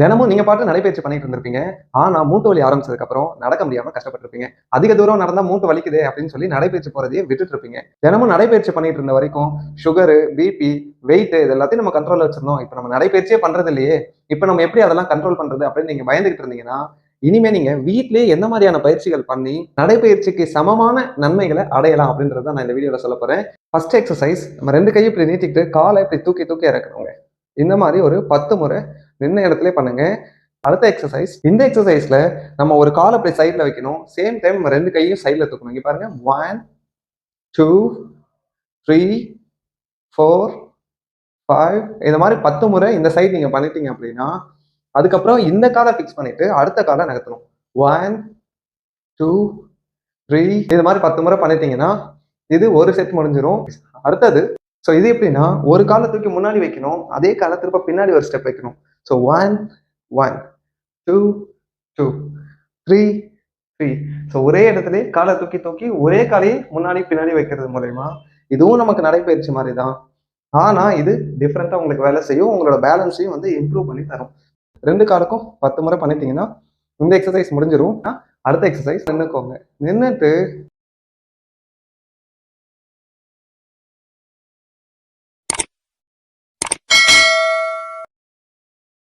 தினமும் நீங்க பாட்டு நடைபயிற்சி பண்ணிட்டு இருந்திருப்பீங்க. ஆனா மூட்டு வலி ஆரம்பிச்சதுக்கு அப்புறம் நடக்க முடியாம கஷ்டப்பட்டிருப்பீங்க. அதிக தூரம் நடந்தா மூட்டு வலிக்குதே அப்படின்னு சொல்லி நடைபயிற்சி போறதையே விட்டுட்டு இருப்பீங்க. தினமும் நடைபயிற்சி பண்ணிட்டு இருந்த வரைக்கும் சுகரு பிபி வெயிட் இது எல்லாத்தையும் நம்ம கண்ட்ரோல் வச்சிருந்தோம். இப்போ நம்ம நடைபயிற்சியே பண்றது இல்லையே. இப்போ நம்ம எப்படி அதெல்லாம் கண்ட்ரோல் பண்றது அப்படின்னு நீங்க பயந்துகிட்டு இருந்தீங்கன்னா இனிமே நீங்க வீட்லயே எந்த மாதிரியான பயிற்சிகள் பண்ணி நடைபயிற்சிக்கு சமமான நன்மைகளை அடையலாம் அப்படின்றத நான் இந்த வீடியோல சொல்ல போறேன். ஃபர்ஸ்ட் எக்ஸசைஸ் நம்ம ரெண்டு கையும் இப்படி நீட்டிக்கிட்டு காலை இப்படி தூக்கி தூக்கி இறக்கணுங்க. இந்த மாதிரி ஒரு பத்து முறை நின்ன இடத்துல பண்ணுங்க. அடுத்த எக்ஸசைஸ் இந்த எக்ஸசைஸ்ல நம்ம ஒரு காலை அப்படி சைட்ல வைக்கணும். சேம் டைம் நம்ம ரெண்டு கையும் சைட்ல தூக்கணும். இங்க பாருங்க. One two three four five இந்த மாதிரி பத்து முறை இந்த சைட் நீங்க பண்ணிட்டீங்க அப்படின்னா அதுக்கப்புறம் இந்த காலை ஃபிக்ஸ் பண்ணிட்டு அடுத்த காலை நகர்த்தணும். ஒன் டூ த்ரீ இது மாதிரி பத்து முறை பண்ணிட்டீங்கன்னா இது ஒரு செட் முடிஞ்சிடும் அடுத்தது ஸோ இது எப்படின்னா ஒரு காலை தூக்கி முன்னாடி வைக்கணும் அதே காலை திருப்ப பின்னாடி ஒரு ஸ்டெப் வைக்கணும். So one one two two three three so ஒரே இடத்துல காலை தூக்கி தூக்கி ஒரே காலையை முன்னாடி பின்னாடி வைக்கிறது மூலயமா இதுவும் நமக்கு நடைபயிற்சி மாதிரி தான் ஆனால் இது டிஃப்ரெண்ட்டாக உங்களுக்கு வேலை செய்யும் உங்களோட பேலன்ஸையும் வந்து இம்ப்ரூவ் பண்ணி தரும். ரெண்டு காலுக்கும் பத்து முறை பண்ணிட்டீங்கன்னா இந்த எக்ஸசைஸ் முடிஞ்சிடும் அடுத்த எக்ஸசைஸ் நின்றுக்கோங்க நின்றுட்டு